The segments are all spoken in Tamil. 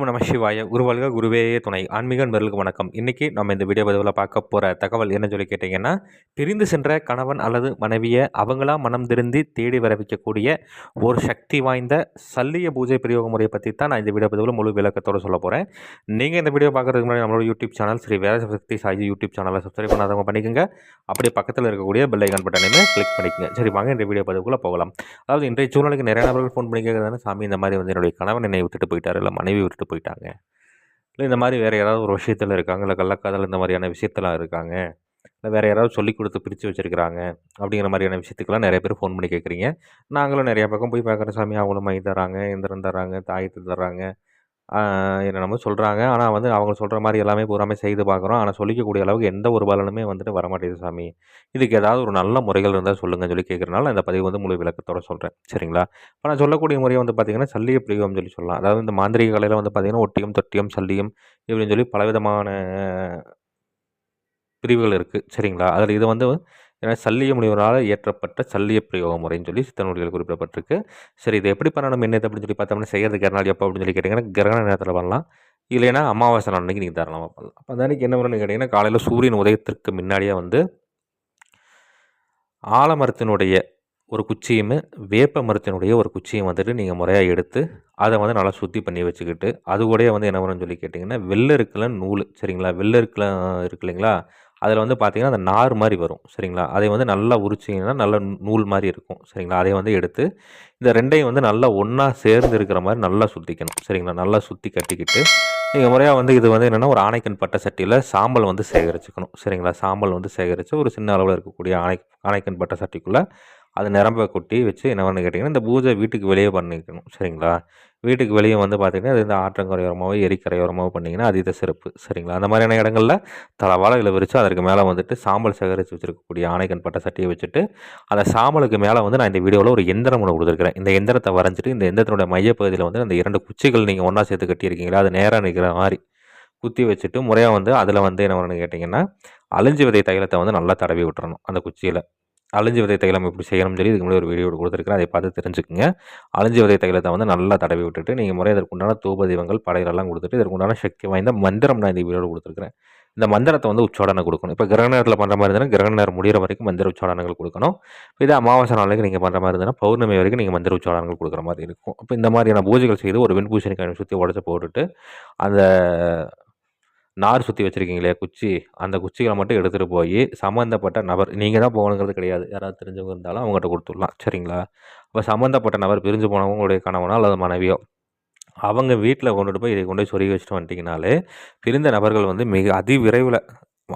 ஓம் நம சிவாய. குருவல்க குருவே துணை. ஆன்மீக நண்பர்களுக்கு வணக்கம். இன்றைக்கி நம்ம இந்த வீடியோ பதிவில் பார்க்க போகிற தகவல் என்ன சொல்லி கேட்டிங்கன்னா பிரிந்து சென்ற கணவன் அல்லது மனைவியை அவங்களா மனம் திருந்தி தேடி வர வைக்கக்கூடிய ஒரு சக்தி வாய்ந்த சல்லிய பூஜை பிரயோக முறையை பற்றி தான் நான் இந்த வீடியோ பதிவில் முழு விளக்கத்தோடு சொல்ல போகிறேன் நீங்கள் இந்த வீடியோ பார்க்குறதுக்கு முன்னாடி நம்மளோட YouTube channel Sri Veda Shakti Sai YouTube சேனலை சப்ஸ்கிரைப் பண்ணாதவங்க பண்ணிக்கோங்க. அப்படியே பக்கத்தில் இருக்கக்கூடிய பெல் ஐக்கான் பட்டனையுமே கிளிக் பண்ணிக்கோங்க. சரி வாங்க இந்த வீடியோ பதிவுக்குள்ளே போகலாம். அதாவது இன்றைய சூழ்நிலைக்கு நிறைய நபர்கள் ஃபோன் பண்ணி கேட்குறதான சாமி இந்த மாதிரி வந்து என்னுடைய கணவன் என்னை விட்டுட்டு போயிட்டார் இல்லை மனைவி விட்டுட்டு போயிட்டாங்க. இல்லை இந்த மாதிரி வேறு யாராவது ஒரு விஷயத்தில் இருக்காங்க. இல்லை கள்ளக்காதல் இந்த மாதிரியான விஷயத்தெல்லாம் இருக்காங்க. இல்லை வேறு யாராவது சொல்லிக் கொடுத்து பிரித்து வச்சுருக்கிறாங்க. அப்படிங்கிற மாதிரியான விஷயத்துக்கெல்லாம் நிறைய பேர் ஃபோன் பண்ணி கேட்குறீங்க. நாங்களும் நிறையா பக்கம் போய் பார்க்குற சாமி அவங்களும் மை தராங்க எந்திரம் தராங்க. தாயத்து என்ன என்னென்னமோ சொல்கிறாங்க ஆனால் வந்து அவங்க சொல்கிற மாதிரி எல்லாமே பூராமே செய்து பார்க்குறோம். ஆனால் சொல்லிக்கக்கூடிய அளவுக்கு எந்த ஒரு பலனுமே வந்துட்டு வரமாட்டேங்குது சாமி. இதுக்கு ஏதாவது ஒரு நல்ல முறைகள் இருந்தால் சொல்லுங்கன்னு சொல்லி கேட்குறனால இந்த பதிவு வந்து முழு விளக்கத்தோட சொல்கிறேன் சரிங்களா? இப்போ நான் சொல்லக்கூடிய முறையை வந்து பார்த்திங்கன்னா சல்லிய பிரியம் சொல்லி சொல்லலாம். அதாவது இந்த மாந்திரிக கலையில் வந்து பார்த்திங்கன்னா ஒட்டியும் தொட்டியும் சல்லியும் இப்படின்னு சொல்லி பலவிதமான பிரிவுகள் இருக்குது சரிங்களா? அதில் இது வந்து ஏன்னா சல்லிய முனிவரால் இயற்றப்பட்ட சல்லிய பிரயோக முறைன்னு சொல்லி சித்தனுடைகள் குறிப்பிடப்பட்டிருக்கு. சரி இதை எப்படி பண்ணணும் என்னது அப்படின்னு சொல்லி பார்த்தோம்னா செய்கிறது நாள் எப்போ அப்படின்னு சொல்லி கேட்டிங்கன்னா கிரகண நேரத்தில் பண்ணலாம். இல்லைன்னா அமாவாசை அன்னைக்கு நீங்கள் தாராளமாக பண்ணலாம். அப்போ அந்த அன்றைக்கி என்ன பண்ணணும்னு கேட்டிங்கன்னா காலையில் சூரியன் உதயத்திற்கு முன்னாடியே வந்து ஆலமரத்தினுடைய ஒரு குச்சியும் வேப்ப மரத்தினுடைய ஒரு குச்சியும் வந்துட்டு நீங்கள் முறையாக எடுத்து அதை வந்து நல்லா சுத்தி பண்ணி வச்சுக்கிட்டு அது கூட வந்து என்ன வரும்னு சொல்லி கேட்டிங்கன்னா வெள்ளை இருக்கல நூல் சரிங்களா? வெள்ளை இருக்கல இருக்கு இல்லைங்களா? அதில் வந்து பார்த்திங்கன்னா அந்த நார் மாதிரி வரும் சரிங்களா? அதை வந்து நல்லா உரிச்சிங்கன்னா நல்ல நூல் மாதிரி இருக்கும் சரிங்களா? அதை வந்து எடுத்து இந்த ரெண்டையும் வந்து நல்லா ஒன்றா சேர்ந்து இருக்கிற மாதிரி நல்லா சுற்றிக்கணும் சரிங்களா? நல்லா சுற்றி கட்டிக்கிட்டு நீங்கள் முறையாக வந்து இது வந்து என்னென்னா ஒரு ஆணைக்கன் பட்டை சட்டியில் சாம்பல் வந்து சேகரிச்சுக்கணும் சரிங்களா? சாம்பல் வந்து சேகரித்து ஒரு சின்ன அளவில் இருக்கக்கூடிய ஆணை ஆணைக்கன் பட்டை சட்டிக்குள்ளே அது நிரம்ப கொட்டி வச்சு என்ன பண்ணு கேட்டிங்கன்னா இந்த பூஜை வீட்டுக்கு வெளியே பண்ணிக்கணும். சரிங்களா? வீட்டுக்கு வெளியே வந்து பார்த்திங்கன்னா அது இந்த ஆற்றங்கரையோரமாகவோ எரிக்கரையோரமாகவோ பண்ணிங்கன்னா அது சிறப்பு. சரிங்களா? அந்த மாதிரியான இடங்களில் தலவாழையில் விரித்து அதற்கு மேலே வந்துட்டு சாம்பல் சேகரித்து வச்சுருக்கக்கூடிய ஆணைக்கன் பட்ட சட்டியை வச்சுட்டு அந்த சாம்பலுக்கு மேலே வந்து நான் இந்த வீடியோவில் ஒரு எந்திரம் ஒன்று கொடுத்துருக்கிறேன். இந்த எந்திரத்தை வரைஞ்சிட்டு இந்த எந்திரத்தினுடைய மையப்பகுதியில் வந்து அந்த இரண்டு குச்சிகள் நீங்கள் ஒன்றா சேர்த்து கட்டியிருக்கீங்களா? அது நேராக நிற்கிற மாதிரி குத்தி வச்சுட்டு முறையாக வந்து அதில் வந்து என்ன பண்ணணும்னு கேட்டிங்கன்னா அழிஞ்சு விதை தைலத்தை வந்து நல்லா தடவி விட்டுறணும் அந்த குச்சியில். அழிஞ்சு விதை தைலம் எப்படி செய்யணும்னு சொல்லி இதுக்கு முன்னாடி ஒரு வீடியோ கொடுத்துருக்கேன் அதை பார்த்து தெரிஞ்சுக்கோங்க. அழிஞ்சு விதை தைலத்தை வந்து நல்லா தடவி விட்டுட்டு நீங்கள் முறை இதற்குண்டான தூப தெய்வங்கள் படைகளெல்லாம் கொடுத்துட்டு இதற்குண்டான சக்தி வாய்ந்த மந்திரம் நான் இந்த வீடியோ கொடுத்துருக்கிறேன். இந்த மந்திரத்தை வந்து உச்சாடனை கொடுக்கணும். இப்போ கிரகண நேரத்தில் பண்ணுற மாதிரி இருந்தால் கிரகண நேரம் முடிகிற வரைக்கும் மந்திர உச்சாடனங்கள் கொடுக்கணும். இதே அமாவாசை நாளைக்கு நீங்கள் பண்ணுற மாதிரி இருந்தால் பௌர்ணமி வரைக்கும் நீங்கள் மந்திர உச்சாடனங்கள் கொடுக்குற மாதிரி இருக்கும். இப்போ இந்த மாதிரியான பூஜைகள் செய்து ஒரு வெண்பூசணிக்கான சுற்றி உடச்சி போட்டுட்டு அந்த நார் சுற்றி வச்சுருக்கீங்களே குச்சி. அந்த குச்சிகளை மட்டும் எடுத்துகிட்டு போய் சம்மந்தப்பட்ட நபர் நீங்கள் தான் போகணுங்கிறது கிடையாது. யாராவது தெரிஞ்சவங்க இருந்தாலும் அவங்ககிட்ட கொடுத்துடலாம். சரிங்களா? இப்போ சம்மந்தப்பட்ட நபர் பிரிஞ்சு போனவங்களுடைய கணவனோ அல்லது மனைவியோ அவங்க வீட்டில் கொண்டுட்டு போய் இதை கொண்டு போய் சொருகி வச்சுட்டு வந்துட்டிங்கனாலே பிரிந்த நபர்கள் வந்து மிக அதி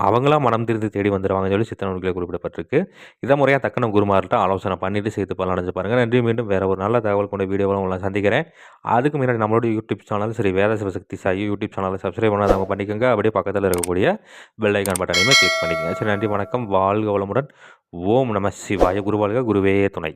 அவங்களாம் மனம் திருந்து தேடி வந்துடுவாங்கன்னு சொல்லி சித்த குறிப்பிடப்பட்டிருக்கு. இதை முறையாக தக்கன குருமார்கிட்ட ஆலோசனை பண்ணிவிட்டு சேர்த்து பலன் அடைஞ்சு பாருங்கள் நன்றி மீண்டும் வேறு ஒரு நல்ல தகவல் கொண்ட வீடியோவில் உங்களை சந்திக்கிறேன். அதுக்கு முன்னாடி நம்மளோட யூடியூப் சேனல் சரி வேத சிவசக்தி சாயி யூடியூப் சேனலை சப்ஸ்கிரைப் பண்ணாதவங்க பண்ணிக்கோங்க. அப்படியே பக்கத்தில் இருக்கக்கூடிய பெல் ஐக்கான் பட்டனையுமே கிளிக் பண்ணிக்கோங்க. சரி நன்றி வணக்கம். வாழ்க வளமுடன். ஓம் நம சிவாய. குருவாழ்க. குருவே துணை.